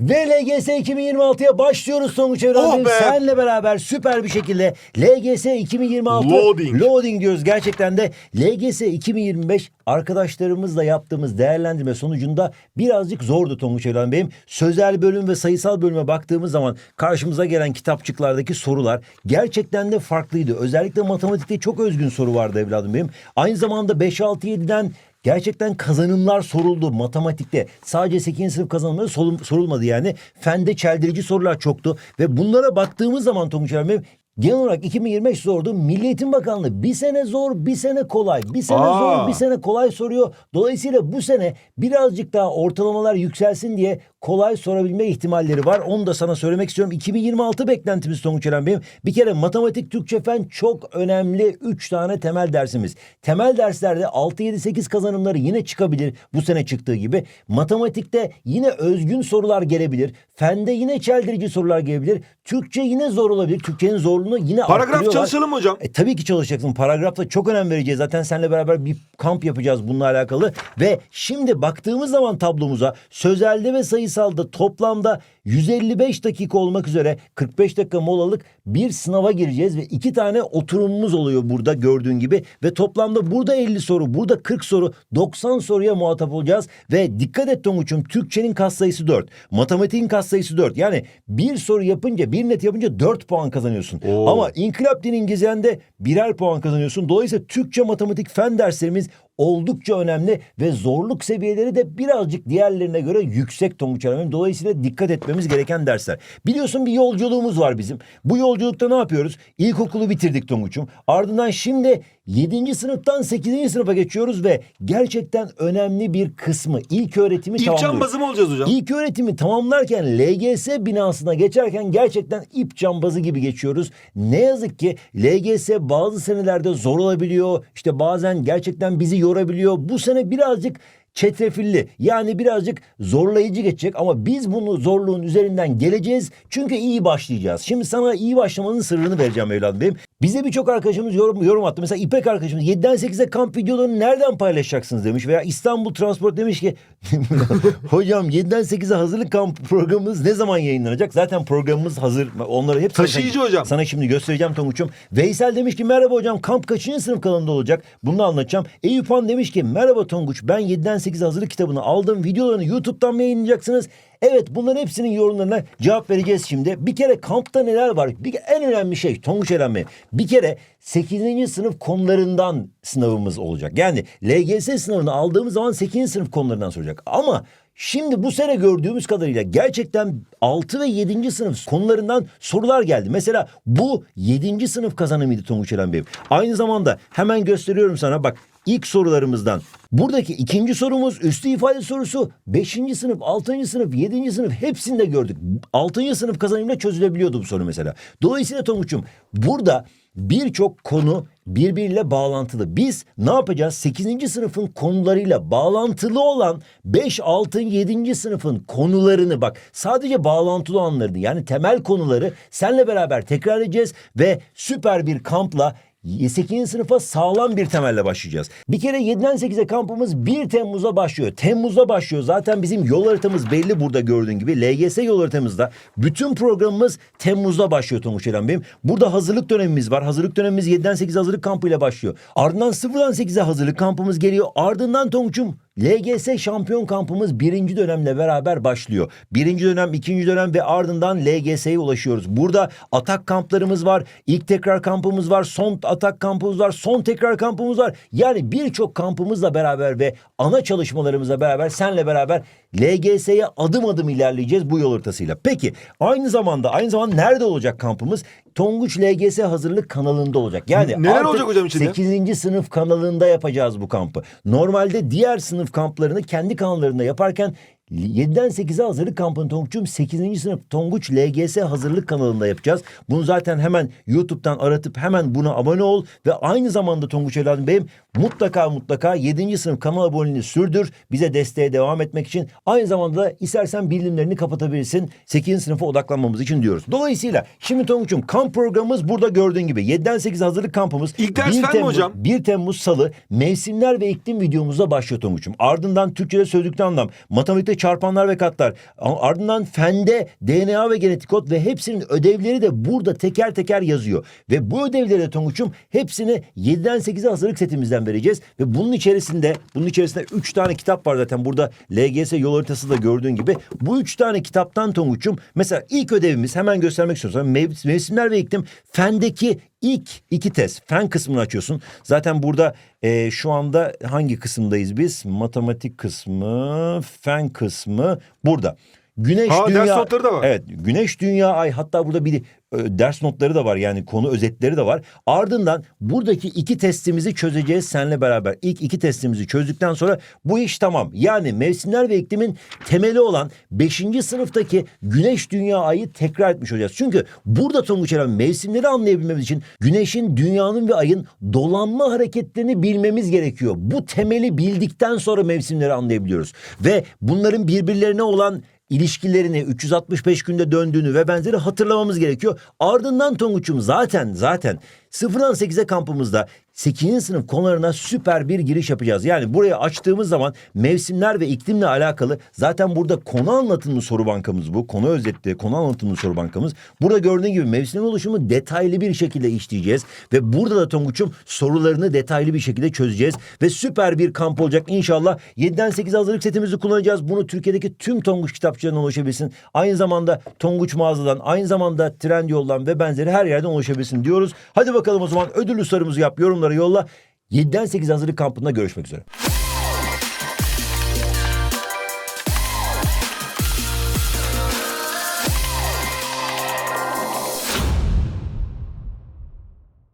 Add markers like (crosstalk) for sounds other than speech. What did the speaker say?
Ve LGS 2026'ya başlıyoruz Tonguç evladım. Oh! Senle beraber süper bir şekilde LGS 2026 Loading. loading diyoruz. Gerçekten de LGS 2025 arkadaşlarımızla yaptığımız değerlendirme sonucunda birazcık zordu Tonguç evladım benim. Sözel bölüm ve sayısal bölüme baktığımız zaman karşımıza gelen kitapçıklardaki sorular gerçekten de farklıydı. Özellikle matematikte çok özgün soru vardı evladım benim. Aynı zamanda 5-6-7'den Gerçekten kazanımlar soruldu matematikte. Sadece 8. sınıf kazanımları sorulmadı yani. Fende çeldirici sorular çoktu. Ve bunlara baktığımız zaman Tonguç Ermem genel olarak 2025 zordu. Milli Eğitim Bakanlığı bir sene zor bir sene kolay. Bir sene Aa. zor bir sene kolay soruyor. Dolayısıyla bu sene birazcık daha ortalamalar yükselsin diye kolay sorabilme ihtimalleri var. Onu da sana söylemek istiyorum. 2026 beklentimiz Tonguç Eren benim. Bir kere matematik, Türkçe, fen çok önemli 3 tane temel dersimiz. Temel derslerde 6, 7, 8 kazanımları yine çıkabilir bu sene çıktığı gibi. Matematikte yine özgün sorular gelebilir. Fende yine çeldirici sorular gelebilir. Türkçe yine zor olabilir. Türkçenin zorluğunu yine Paragraf arttırıyorlar. çalışalım mı hocam? E, tabii ki çalışacaksın. Paragrafta çok önem vereceğiz. Zaten seninle beraber bir kamp yapacağız bununla alakalı. Ve şimdi baktığımız zaman tablomuza sözelde ve sayısalda toplamda 155 dakika olmak üzere 45 dakika molalık bir sınava gireceğiz ve iki tane oturumumuz oluyor burada gördüğün gibi ve toplamda burada 50 soru, burada 40 soru, 90 soruya muhatap olacağız ve dikkat et Tonguç'um Türkçenin katsayısı 4, matematiğin katsayısı 4. Yani bir soru yapınca, bir net yapınca 4 puan kazanıyorsun. Oo. Ama İnkılap Dinin Gezen'de birer puan kazanıyorsun. Dolayısıyla Türkçe, matematik, fen derslerimiz oldukça önemli ve zorluk seviyeleri de birazcık diğerlerine göre yüksek Tonguç Hanım. Dolayısıyla dikkat etmemiz gereken dersler. Biliyorsun bir yolculuğumuz var bizim. Bu yolculukta ne yapıyoruz? İlkokulu bitirdik Tonguç'um. Ardından şimdi 7. sınıftan 8. sınıfa geçiyoruz ve gerçekten önemli bir kısmı ilk öğretimi İlk tamamlıyoruz. cambazı mı olacağız hocam? İlk öğretimi tamamlarken LGS binasına geçerken gerçekten ip cambazı gibi geçiyoruz. Ne yazık ki LGS bazı senelerde zor olabiliyor. İşte bazen gerçekten bizi yorabiliyor. Bu sene birazcık çetrefilli yani birazcık zorlayıcı geçecek ama biz bunu zorluğun üzerinden geleceğiz çünkü iyi başlayacağız. Şimdi sana iyi başlamanın sırrını vereceğim evladım benim. Bize birçok arkadaşımız yorum, yorum attı. Mesela İpek arkadaşımız 7'den 8'e kamp videolarını nereden paylaşacaksınız demiş. Veya İstanbul Transport demiş ki (laughs) hocam 7'den 8'e hazırlık kamp programımız ne zaman yayınlanacak? Zaten programımız hazır. Onları hep Taşıyıcı hocam. Sana şimdi göstereceğim Tonguç'um. Veysel demiş ki merhaba hocam kamp kaçıncı sınıf kanalında olacak? Bunu anlatacağım. Eyüp Han demiş ki merhaba Tonguç ben 7'den 8'e hazırlık kitabını aldım. Videolarını YouTube'dan mı yayınlayacaksınız? Evet bunların hepsinin yorumlarına cevap vereceğiz şimdi. Bir kere kampta neler var? Bir, en önemli şey Tonguç Eren Bey. Bir kere 8. sınıf konularından sınavımız olacak. Yani LGS sınavını aldığımız zaman 8. sınıf konularından soracak. Ama Şimdi bu sene gördüğümüz kadarıyla gerçekten 6 ve 7. sınıf konularından sorular geldi. Mesela bu 7. sınıf kazanımıydı Tonguç Eren Bey. Aynı zamanda hemen gösteriyorum sana bak ilk sorularımızdan. Buradaki ikinci sorumuz üstü ifade sorusu 5. sınıf, 6. sınıf, 7. sınıf hepsinde gördük. 6. sınıf kazanımıyla çözülebiliyordu bu soru mesela. Dolayısıyla Tonguç'um burada birçok konu birbiriyle bağlantılı. Biz ne yapacağız? 8. sınıfın konularıyla bağlantılı olan 5, 6, 7. sınıfın konularını bak sadece bağlantılı olanlarını yani temel konuları senle beraber tekrar edeceğiz ve süper bir kampla 8. sınıfa sağlam bir temelle başlayacağız. Bir kere 7'den 8'e kampımız 1 Temmuz'a başlıyor. Temmuz'da başlıyor. Zaten bizim yol haritamız belli burada gördüğün gibi. LGS yol haritamızda bütün programımız Temmuz'da başlıyor Tonguç Eren Bey'im. Burada hazırlık dönemimiz var. Hazırlık dönemimiz 7'den 8 hazırlık kampıyla başlıyor. Ardından 0'dan 8'e hazırlık kampımız geliyor. Ardından Tonguç'um LGS şampiyon kampımız birinci dönemle beraber başlıyor. Birinci dönem, ikinci dönem ve ardından LGS'ye ulaşıyoruz. Burada atak kamplarımız var, ilk tekrar kampımız var, son atak kampımız var, son tekrar kampımız var. Yani birçok kampımızla beraber ve ana çalışmalarımızla beraber senle beraber LGS'ye adım adım ilerleyeceğiz bu yol haritasıyla. Peki aynı zamanda aynı zamanda nerede olacak kampımız? Tonguç LGS hazırlık kanalında olacak. Yani Neler olacak hocam içinde? 8. sınıf kanalında yapacağız bu kampı. Normalde diğer sınıf kamplarını kendi kanallarında yaparken 7'den 8'e hazırlık kampını Tonguç'um 8. sınıf Tonguç LGS hazırlık kanalında yapacağız. Bunu zaten hemen YouTube'dan aratıp hemen buna abone ol ve aynı zamanda Tonguç evladım benim mutlaka mutlaka 7. sınıf kanal aboneliğini sürdür. Bize desteğe devam etmek için. Aynı zamanda da istersen bildirimlerini kapatabilirsin. 8. sınıfa odaklanmamız için diyoruz. Dolayısıyla şimdi Tonguç'um kamp programımız burada gördüğün gibi 7'den 8 hazırlık kampımız. İlk ders 1 fen mi Temmuz, hocam? 1 Temmuz Salı mevsimler ve iklim videomuzda başlıyor Tonguç'um. Ardından Türkçe'de sözlükte anlam, matematikte çarpanlar ve katlar. Ardından fende DNA ve genetik kod ve hepsinin ödevleri de burada teker teker yazıyor. Ve bu ödevleri de Tonguç'um hepsini 7'den 8'e hazırlık setimizden vereceğiz. Ve bunun içerisinde bunun içerisinde 3 tane kitap var zaten. Burada LGS yol haritası da gördüğün gibi. Bu 3 tane kitaptan Tonguç'um mesela ilk ödevimiz hemen göstermek istiyorum. Mev- mevsimler ve iklim fendeki ilk iki test. Fen kısmını açıyorsun. Zaten burada e, şu anda hangi kısımdayız biz? Matematik kısmı, fen kısmı burada. Güneş Aa, dünya ders notları da var. Evet, güneş dünya ay hatta burada bir e, ders notları da var yani konu özetleri de var. Ardından buradaki iki testimizi çözeceğiz seninle beraber. İlk iki testimizi çözdükten sonra bu iş tamam. Yani mevsimler ve iklimin temeli olan 5. sınıftaki güneş dünya ayı tekrar etmiş olacağız. Çünkü burada Tonguç Eren mevsimleri anlayabilmemiz için güneşin, dünyanın ve ayın dolanma hareketlerini bilmemiz gerekiyor. Bu temeli bildikten sonra mevsimleri anlayabiliyoruz. Ve bunların birbirlerine olan ilişkilerini 365 günde döndüğünü ve benzeri hatırlamamız gerekiyor. Ardından Tonguç'um zaten zaten 0'dan 8'e kampımızda 8. sınıf konularına süper bir giriş yapacağız. Yani buraya açtığımız zaman mevsimler ve iklimle alakalı zaten burada konu anlatımlı soru bankamız bu. Konu özetli, konu anlatımlı soru bankamız. Burada gördüğün gibi mevsim oluşumu detaylı bir şekilde işleyeceğiz. Ve burada da Tonguç'um sorularını detaylı bir şekilde çözeceğiz. Ve süper bir kamp olacak inşallah. 7'den 8 hazırlık setimizi kullanacağız. Bunu Türkiye'deki tüm Tonguç kitapçılarından ulaşabilsin. Aynı zamanda Tonguç mağazadan, aynı zamanda Trendyol'dan ve benzeri her yerden ulaşabilsin diyoruz. Hadi bakalım o zaman ödüllü soruumuzu yap, yorumlara yolla. 7'den 8 hazırlık kampında görüşmek üzere.